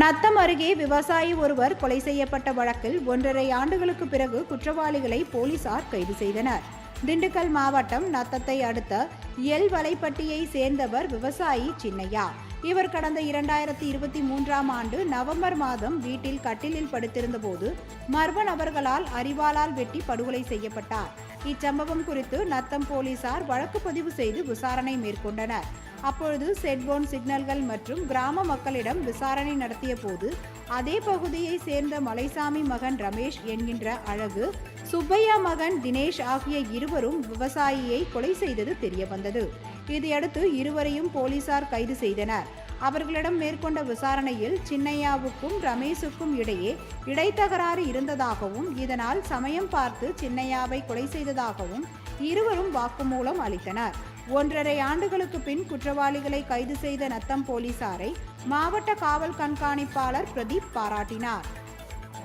நத்தம் அருகே விவசாயி ஒருவர் கொலை செய்யப்பட்ட வழக்கில் ஒன்றரை ஆண்டுகளுக்கு பிறகு குற்றவாளிகளை போலீசார் கைது செய்தனர். திண்டுக்கல் மாவட்டம் நத்தத்தை அடுத்த எல் வலைப்பட்டியை சேர்ந்தவர் விவசாயி சின்னையா. இவர் கடந்த இரண்டாயிரத்தி இருபத்தி மூன்றாம் ஆண்டு நவம்பர் மாதம் வீட்டில் கட்டிலில் படுத்திருந்தபோது மர்ம நபர்களால் அறிவாளால் வெட்டி படுகொலை செய்யப்பட்டார். இச்சம்பவம் குறித்து நத்தம் போலீசார் வழக்கு பதிவு செய்து விசாரணை மேற்கொண்டனர். அப்பொழுது செட்போன் சிக்னல்கள் மற்றும் கிராம மக்களிடம் விசாரணை நடத்திய போது அதே பகுதியை சேர்ந்த மலைசாமி மகன் ரமேஷ் என்கின்ற அழகு சுப்பையா மகன் தினேஷ் ஆகிய இருவரும் விவசாயியை கொலை செய்தது தெரியவந்தது. இதையடுத்து இருவரையும் போலீசார் கைது செய்தனர். அவர்களிடம் மேற்கொண்ட விசாரணையில் சின்னையாவுக்கும் ரமேஷுக்கும் இடையே இடைத்தகராறு இருந்ததாகவும் இதனால் சமயம் பார்த்து சின்னையாவை கொலை செய்ததாகவும் இருவரும் வாக்குமூலம் அளித்தனர். ஒன்றரை ஆண்டுகளுக்கு பின் குற்றவாளிகளை கைது செய்த நத்தம் போலீசாரை மாவட்ட காவல் கண்காணிப்பாளர் பிரதீப் பாராட்டினார்.